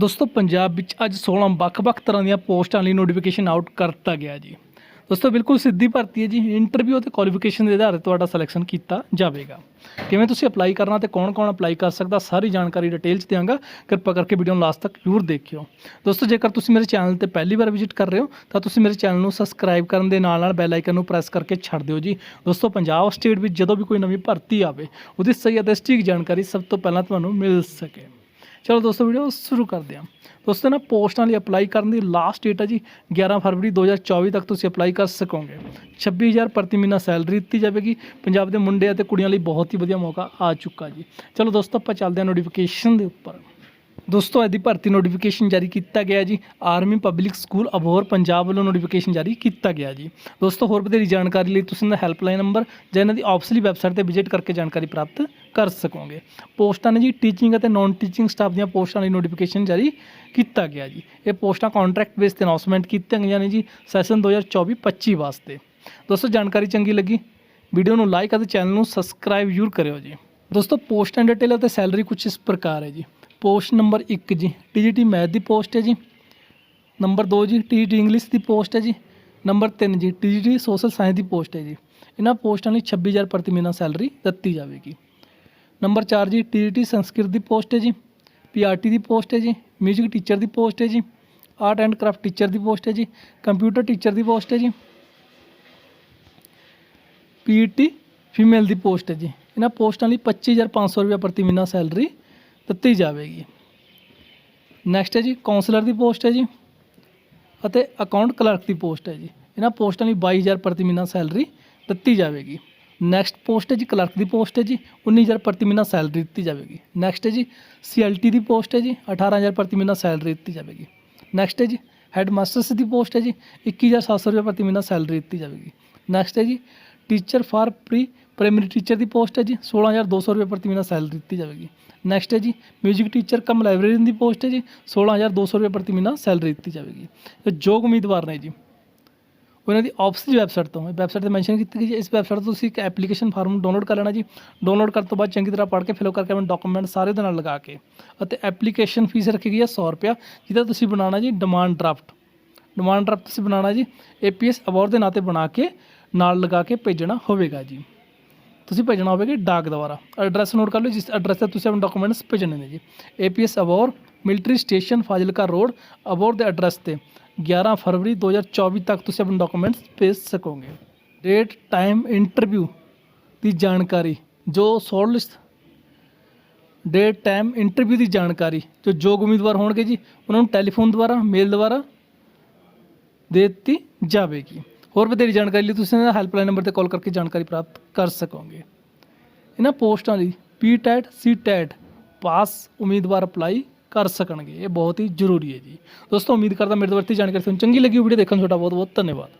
ਦੋਸਤੋ, ਪੰਜਾਬ ਵਿੱਚ ਅੱਜ 16 ਵੱਖ-ਵੱਖ ਤਰ੍ਹਾਂ ਦੀਆਂ ਪੋਸਟਾਂ ਲਈ ਨੋਟੀਫਿਕੇਸ਼ਨ ਆਊਟ ਕਰ ਦਿੱਤਾ ਗਿਆ ਜੀ। ਦੋਸਤੋ, ਬਿਲਕੁਲ ਸਿੱਧੀ ਭਰਤੀ ਹੈ ਜੀ। ਇੰਟਰਵਿਊ ਅਤੇ ਕੁਆਲੀਫਿਕੇਸ਼ਨ ਦੇ ਆਧਾਰ ਤੇ ਤੁਹਾਡਾ ਸਿਲੈਕਸ਼ਨ ਕੀਤਾ ਜਾਵੇਗਾ। ਕਿਵੇਂ ਤੁਸੀਂ ਅਪਲਾਈ ਕਰਨਾ ਤੇ ਕੌਣ-ਕੌਣ ਅਪਲਾਈ ਕਰ ਸਕਦਾ, ਸਾਰੀ ਜਾਣਕਾਰੀ ਡਿਟੇਲ 'ਚ ਦਿਆਂਗਾ। ਕਿਰਪਾ ਕਰਕੇ ਵੀਡੀਓ ਨੂੰ ਲਾਸਟ ਤੱਕ ਜ਼ਰੂਰ ਦੇਖਿਓ। ਦੋਸਤੋ, ਜੇਕਰ ਤੁਸੀਂ ਮੇਰੇ ਚੈਨਲ ਤੇ ਪਹਿਲੀ ਵਾਰ ਵਿਜ਼ਿਟ ਕਰ ਰਹੇ ਹੋ, ਤਾਂ ਤੁਸੀਂ ਮੇਰੇ ਚੈਨਲ ਨੂੰ ਸਬਸਕ੍ਰਾਈਬ ਕਰਨ ਦੇ ਨਾਲ ਨਾਲ ਬੈਲ ਆਈਕਨ ਨੂੰ ਪ੍ਰੈਸ ਕਰਕੇ ਛੱਡ ਦਿਓ ਜੀ। ਦੋਸਤੋ, ਪੰਜਾਬ ਸਟੇਟ ਵਿੱਚ ਜਦੋਂ ਵੀ ਕੋਈ ਨਵੀਂ ਭਰਤੀ ਆਵੇ, ਉਹਦੀ ਸਹੀ ਅਤੇ ਸਟੀਕ ਜਾਣਕਾਰੀ ਸਭ ਤੋਂ ਪਹਿਲਾਂ ਤੁਹਾਨੂੰ ਮਿਲ ਸਕੇ। ਚਲੋ ਦੋਸਤੋ ਵੀਡੀਓ ਸ਼ੁਰੂ ਕਰਦੇ ਹਾਂ। ਦੋਸਤੋ, ਨਾ ਪੋਸਟਾਂ ਲਈ ਅਪਲਾਈ ਕਰਨ ਦੀ ਲਾਸਟ ਡੇਟ ਹੈ ਜੀ 11 ਫਰਵਰੀ 2024 ਤੱਕ ਤੁਸੀਂ ਅਪਲਾਈ ਕਰ ਸਕੋਗੇ। 26000 ਪ੍ਰਤੀ ਮਹੀਨਾ ਸੈਲਰੀ ਦਿੱਤੀ ਜਾਵੇਗੀ। ਪੰਜਾਬ ਦੇ ਮੁੰਡੇ ਅਤੇ ਕੁੜੀਆਂ ਲਈ ਬਹੁਤ ਹੀ ਵਧੀਆ ਮੌਕਾ ਆ ਚੁੱਕਾ ਜੀ। ਚਲੋ ਦੋਸਤੋ, ਆਪਾਂ ਚੱਲਦੇ ਹਾਂ ਨੋਟੀਫਿਕੇਸ਼ਨ ਦੇ ਉੱਪਰ। ਦੋਸਤੋ ਇਹਦੀ ਭਰਤੀ ਨੋਟੀਫਿਕੇਸ਼ਨ ਜਾਰੀ ਕੀਤਾ ਗਿਆ ਜੀ। Army public school Abohar Punjab ਵੱਲੋਂ ਨੋਟੀਫਿਕੇਸ਼ਨ ਜਾਰੀ ਕੀਤਾ ਗਿਆ ਜੀ। ਦੋਸਤੋ, ਹੋਰ ਵਧੇਰੀ ਜਾਣਕਾਰੀ ਲਈ ਤੁਸੀਂ ਇਹਨਾਂ ਦਾ ਹੈਲਪਲਾਈਨ ਨੰਬਰ ਜਾਂ ਇਹਨਾਂ ਦੀ ਆਫਿਸ਼ਲੀ ਵੈਬਸਾਈਟ ਤੇ ਵਿਜ਼ਿਟ ਕਰਕੇ ਜਾਣਕਾਰੀ ਪ੍ਰਾਪਤ ਕਰ ਸਕੋਗੇ। ਪੋਸਟਾਂ ਨੇ ਜੀ ਟੀਚਿੰਗ ਅਤੇ ਨਾਨ ਟੀਚਿੰਗ ਸਟਾਫ ਦੀਆਂ ਪੋਸਟਾਂ ਲਈ ਨੋਟੀਫਿਕੇਸ਼ਨ ਜਾਰੀ ਕੀਤਾ ਗਿਆ ਜੀ। ਇਹ ਪੋਸਟਾਂ ਕੰਟਰੈਕਟ ਬੇਸ ਤੇ ਅਨਾਉਂਸਮੈਂਟ ਕੀਤੀਆਂ ਗਈਆਂ ਨੇ ਜੀ ਸੈਸ਼ਨ 2024-25 ਵਾਸਤੇ। ਦੋਸਤੋ, ਜਾਣਕਾਰੀ ਚੰਗੀ ਲੱਗੀ ਵੀਡੀਓ ਨੂੰ ਲਾਈਕ ਅਤੇ ਚੈਨਲ ਨੂੰ ਸਬਸਕ੍ਰਾਈਬ ਜ਼ਰੂਰ ਕਰਿਓ ਜੀ। ਦੋਸਤੋ ਪੋਸਟ ਐਂਡ ਡਿਟੇਲ ਅਤੇ ਸੈਲਰੀ ਕੁਝ ਇਸ ਪ੍ਰਕਾਰ ਹੈ ਜੀ। ਪੋਸਟ ਨੰਬਰ 1 ਜੀ ਟੀਜੀਟੀ ਮੈਥ ਦੀ ਪੋਸਟ ਹੈ ਜੀ। ਨੰਬਰ 2 ਜੀ ਟੀਜੀਟੀ ਇੰਗਲਿਸ਼ ਦੀ ਪੋਸਟ ਹੈ ਜੀ। ਨੰਬਰ 3 ਜੀ ਟੀਜੀਟੀ ਸੋਸ਼ਲ ਸਾਇੰਸ ਦੀ ਪੋਸਟ ਹੈ ਜੀ। ਇਹਨਾਂ ਪੋਸਟਾਂ ਲਈ 26000 ਪ੍ਰਤੀ ਮਹੀਨਾ ਸੈਲਰੀ ਦਿੱਤੀ ਜਾਵੇਗੀ। ਨੰਬਰ 4 ਜੀ ਟੀਜੀਟੀ ਸੰਸਕ੍ਰਿਤ ਦੀ ਪੋਸਟ ਹੈ ਜੀ ਪੀਆਰਟੀ ਦੀ ਪੋਸਟ ਹੈ ਜੀ ਮਿਊਜ਼ਿਕ ਟੀਚਰ ਦੀ ਪੋਸਟ ਹੈ ਜੀ ਆਰਟ ਐਂਡ ਕਰਾਫਟ ਟੀਚਰ ਦੀ ਪੋਸਟ ਹੈ ਜੀ ਕੰਪਿਊਟਰ ਟੀਚਰ ਦੀ ਪੋਸਟ ਹੈ ਜੀ ਪੀਟੀ ਫੀਮੇਲ ਦੀ ਪੋਸਟ ਹੈ ਜੀ। ਇਹਨਾਂ ਪੋਸਟਾਂ ਲਈ 25500 ਰੁਪਏ ਪ੍ਰਤੀ ਮਹੀਨਾ ਸੈਲਰੀ ਦਿੱਤੀ ਜਾਵੇਗੀ। ਨੈਕਸਟ ਹੈ ਜੀ ਕਾਉਂਸਲਰ ਦੀ ਪੋਸਟ ਹੈ ਜੀ ਅਤੇ ਅਕਾਊਂਟ ਕਲਰਕ ਦੀ ਪੋਸਟ ਹੈ ਜੀ। ਇਹਨਾਂ ਪੋਸਟਾਂ ਲਈ 22000 ਪ੍ਰਤੀ ਮਹੀਨਾ ਸੈਲਰੀ ਦਿੱਤੀ ਜਾਵੇਗੀ। ਨੈਕਸਟ ਪੋਸਟ ਹੈ ਜੀ ਕਲਰਕ ਦੀ ਪੋਸਟ ਹੈ ਜੀ 19000 ਪ੍ਰਤੀ ਮਹੀਨਾ ਸੈਲਰੀ ਦਿੱਤੀ ਜਾਵੇਗੀ ਨੈਕਸਟ ਹੈ ਜੀ ਸੀਐਲਟੀ ਦੀ ਪੋਸਟ ਹੈ ਜੀ 18000 ਪ੍ਰਤੀ ਮਹੀਨਾ ਸੈਲਰੀ ਦਿੱਤੀ ਜਾਵੇਗੀ ਨੈਕਸਟ ਹੈ ਜੀ ਹੈਡ ਮਾਸਟਰਸ ਦੀ ਪੋਸਟ ਹੈ ਜੀ 21700 ਰੁਪਏ ਪ੍ਰਤੀ ਮਹੀਨਾ ਸੈਲਰੀ ਦਿੱਤੀ ਜਾਵੇਗੀ ਨੈਕਸਟ ਹੈ ਜੀ teacher for pre primary teacher the post ਹੈ ਜੀ 16200 ਰੁਪਏ ਪ੍ਰਤੀ ਮਹੀਨਾ ਸੈਲਰੀ ਦਿੱਤੀ ਜਾਵੇਗੀ ਨੈਕਸਟ ਹੈ ਜੀ ਮਿਊਜ਼ਿਕ ਟੀਚਰ ਕਮ ਲਾਇਬ੍ਰੇਰੀਅਨ ਦੀ ਪੋਸਟ ਹੈ ਜੀ 16200 ਰੁਪਏ ਪ੍ਰਤੀ ਮਹੀਨਾ ਸੈਲਰੀ ਦਿੱਤੀ ਜਾਵੇਗੀ ਤੇ ਯੋਗ ਉਮੀਦਵਾਰ ਨੇ ਜੀ ਉਹਨਾਂ ਦੀ ਆਫਿਸ ਵੈਬਸਾਈਟ ਤੋਂ। ਹੈ ਵੈਬਸਾਈਟ ਤੇ ਮੈਂਸ਼ਨ ਕੀਤੀ ਗਈ ਹੈ ਇਸ ਵੈਬਸਾਈਟ ਤੋਂ ਤੁਸੀਂ ਇੱਕ ਐਪਲੀਕੇਸ਼ਨ ਫਾਰਮ ਡਾਊਨਲੋਡ ਕਰ ਲੈਣਾ ਜੀ। ਡਾਊਨਲੋਡ ਕਰਨ ਤੋਂ ਬਾਅਦ ਚੰਗੀ ਤਰ੍ਹਾਂ ਪੜ੍ਹ ਕੇ ਫਿਲ ਕਰਕੇ ਆਪਣੇ ਡਾਕੂਮੈਂਟ ਸਾਰੇ ਦੇ ਨਾਲ ਲਗਾ ਕੇ ਅਤੇ ਐਪਲੀਕੇਸ਼ਨ ਫੀਸ ਰੱਖੀ ਗਈ ਹੈ 100 ਰੁਪਿਆ ਜਿਹਦਾ ਤੁਸੀਂ ਬਣਾਉਣਾ ਜੀ ਡਿਮਾਂਡ ਡਰਾਫਟ ਡਿਮਾਂਡ ਡਰਾਫਟ ਤੁਸੀਂ ਬਣਾਉਣਾ ਜੀ। ਏਪੀਐਸ ਅਵਾਰਡ ਦੇ ਨਾਂ ਤੇ ਬਣਾ ਕੇ ਨਾਲ ਲਗਾ ਕੇ ਭੇਜਣਾ ਹੋਵੇਗਾ ਜੀ। ਤੁਸੀਂ ਭੇਜਣਾ ਹੋਵੇਗਾ ਡਾਕ ਦੁਆਰਾ। ਐਡਰੈਸ ਨੋਟ ਕਰ ਲਓ, ਜਿਸ ਐਡਰੈਸ ਤੇ ਤੁਸੀਂ ਆਪਣੇ ਡਾਕੂਮੈਂਟਸ ਭੇਜਣੇ ਨੇ ਜੀ। APS award military station Fazilka road award ਦੇ ਐਡਰੈਸ ਤੇ। 11 ਫਰਵਰੀ 2024 ਤੱਕ ਤੁਸੀਂ ਆਪਣੇ ਡਾਕੂਮੈਂਟਸ ਭੇਜ ਸਕੋਗੇ ਡੇਟ ਟਾਈਮ ਇੰਟਰਵਿਊ ਦੀ ਜਾਣਕਾਰੀ ਜੋ ਸ਼ਾਰਟਲਿਸਟ ਡੇਟ ਟਾਈਮ ਇੰਟਰਵਿਊ ਦੀ ਜਾਣਕਾਰੀ ਜੋ ਯੋਗ ਉਮੀਦਵਾਰ ਹੋਣਗੇ ਜੀ ਉਹਨਾਂ ਨੂੰ ਟੈਲੀਫੋਨ ਦੁਆਰਾ ਮੇਲ ਦੁਆਰਾ ਦੇ ਦਿੱਤੀ ਜਾਵੇਗੀ ਹੋਰ ਵਧੇਰੀ ਜਾਣਕਾਰੀ ਲਈ ਤੁਸੀਂ ਇਹਨਾਂ ਹੈਲਪਲਾਈਨ ਨੰਬਰ ਤੇ ਕਾਲ ਕਰਕੇ ਜਾਣਕਾਰੀ ਪ੍ਰਾਪਤ ਕਰ ਸਕੋਗੇ ਇਹਨਾਂ ਪੋਸਟਾਂ ਲਈ ਪੀਟੈਟ ਸੀਟੈਟ ਪਾਸ ਉਮੀਦਵਾਰ ਅਪਲਾਈ ਕਰ ਸਕਣਗੇ। ਇਹ ਬਹੁਤ ਹੀ ਜ਼ਰੂਰੀ ਹੈ ਜੀ। ਦੋਸਤੋ, ਉਮੀਦ ਕਰਦਾ ਮੇਰੇ ਤੋਂ ਵਰਤੀ ਜਾਣਕਾਰੀ ਤੁਹਾਨੂੰ ਚੰਗੀ ਲੱਗੀ ਵੀਡੀਓ ਦੇਖਣ ਦਾ ਤੁਹਾਡਾ ਬਹੁਤ ਬਹੁਤ ਧੰਨਵਾਦ।